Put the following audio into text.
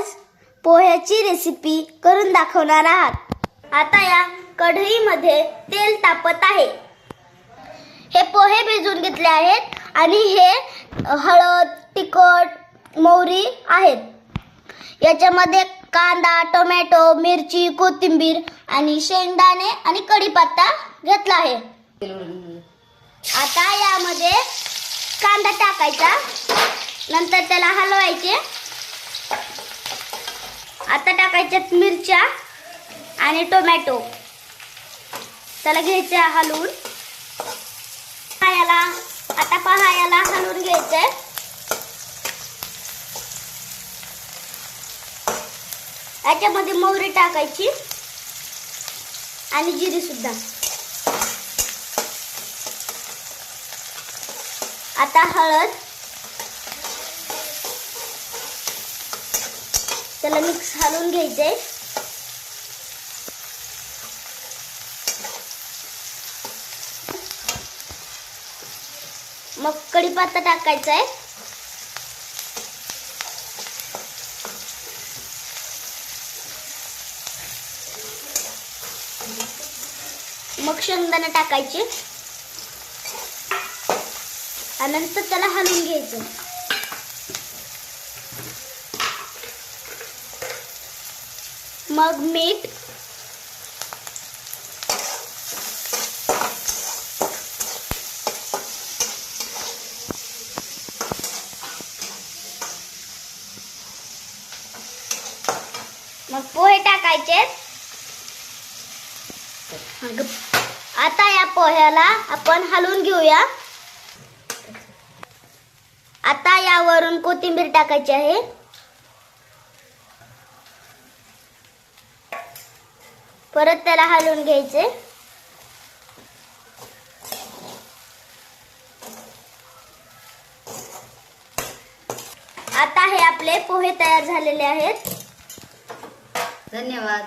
आज पोह्याची रेसिपी करून दाखवणार आहात. आता या कढईमध्ये तेल तापत आहे. हे पोहे भिजवून घेतले आहेत आणि हे हळद तिखट मोहरी आहेत. याच्यामध्ये कांदा टोमॅटो मिरची कोथिंबीर आणि शेंगदाणे आणि कढीपत्ता घेतला आहे. आता यामध्ये कांदा टाकायचा. नंतर त्याला हलवायचे. आता टाकायच्यात मिरच्या आणि टोमॅटो. त्याला घ्यायचं हलवून. हा आता पहा याला हलवून घ्यायचंय. याच्यामध्ये मोहरी टाकायची आणि जिरी सुद्धा. आता हळद त्याला मिक्स हलवून घ्यायचे. मग कढीपत्ता टाकायचा आहे. मग शेंगदाणे टाकायचे. आणि नंतर त्याला हलवून घ्यायचं. मग मीठ. मग पोहे टाकायचे. आता या पोह्याला आपण हलवून घेऊया. आता यावरून कोथिंबीर टाकायची आहे. परत त्याला हलवून घ्यायचे. आता हे आपले पोहे तयार झालेले आहेत. धन्यवाद.